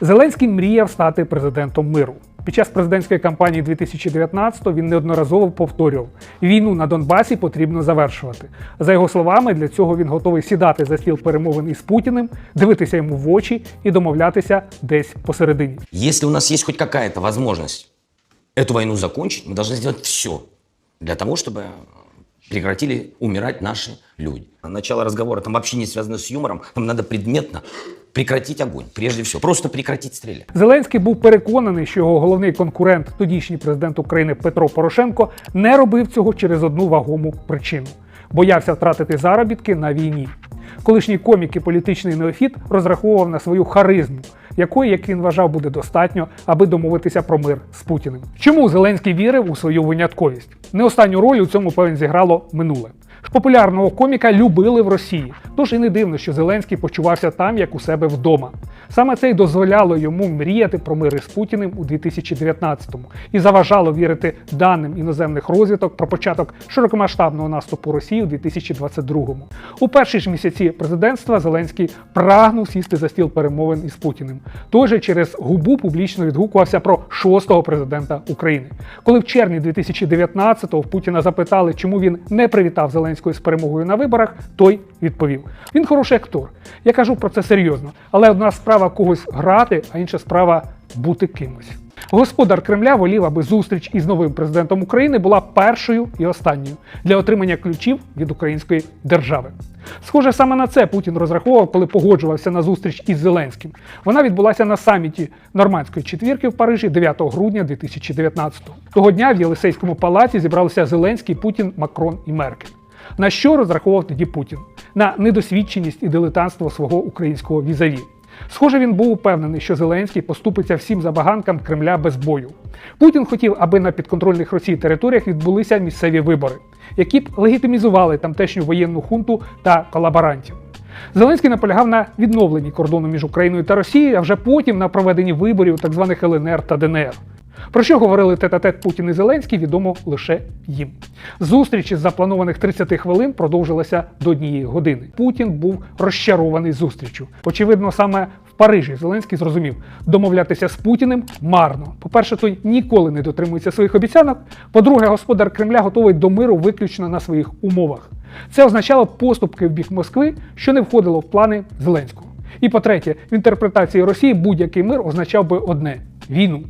Зеленський мріяв стати президентом миру. Під час президентської кампанії 2019 він неодноразово повторював: війну на Донбасі потрібно завершувати. За його словами, для цього він готовий сідати за стіл перемовин із Путіним, дивитися йому в очі і домовлятися десь посередині. Если у нас есть хоть какая-то возможность эту войну закончить, мы должны сделать все для того, чтобы прекратили умирать наши люди. Начало разговора там вообще не связано с юмором, там надо предметно прекратить огонь, прежде всего, просто прекратить стрелять. Зеленський був переконаний, що його головний конкурент, тодішній президент України Петро Порошенко, не робив цього через одну вагому причину боявся втратити заробітки на війні. Колишній комік і політичний неофіт розраховував на свою харизму, якої, як він вважав, буде достатньо, аби домовитися про мир з Путіним. Чому Зеленський вірив у свою винятковість? Не останню роль у цьому певен зіграло минуле. Ж популярного коміка любили в Росії, тож і не дивно, що Зеленський почувався там, як у себе вдома. Саме це й дозволяло йому мріяти про мир із Путіним у 2019-му і заважало вірити даним іноземних розвиток про початок широкомасштабного наступу Росії у 2022-му. У перші ж місяці президентства Зеленський прагнув сісти за стіл перемовин із Путіним. Той же через губу публічно відгукувався про шостого президента України. Коли в червні 2019-го в Путіна запитали, чому він не привітав Зеленського з перемогою на виборах, той відповів: він хороший актор. Я кажу про це серйозно, але одна справа когось грати, а інша справа бути кимось. Господар Кремля волів, аби зустріч із новим президентом України була першою і останньою для отримання ключів від української держави. Схоже, саме на це Путін розраховував, коли погоджувався на зустріч із Зеленським. Вона відбулася на саміті Нормандської четвірки в Парижі 9 грудня 2019-го. Того дня в Єлисейському палаці зібралися Зеленський, Путін, Макрон і Меркель. На що розраховував тоді Путін? На недосвідченість і дилетантство свого українського візаві. Схоже, він був упевнений, що Зеленський поступиться всім забаганкам Кремля без бою. Путін хотів, аби на підконтрольних Росії територіях відбулися місцеві вибори, які б легітимізували тамтешню воєнну хунту та колаборантів. Зеленський наполягав на відновленні кордону між Україною та Росією, а вже потім на проведенні виборів так званих ЛНР та ДНР. Про що говорили тет-а-тет Путін і Зеленський, відомо лише їм. Зустріч із запланованих 30 хвилин продовжилася до однієї години. Путін був розчарований зустрічю. Очевидно, саме в Парижі Зеленський зрозумів, домовлятися з Путіним марно. По-перше, той ніколи не дотримується своїх обіцянок. По-друге, господар Кремля готовий до миру виключно на своїх умовах. Це означало поступки в бік Москви, що не входило в плани Зеленського. І по-третє, в інтерпретації Росії будь-який мир означав би одне війну.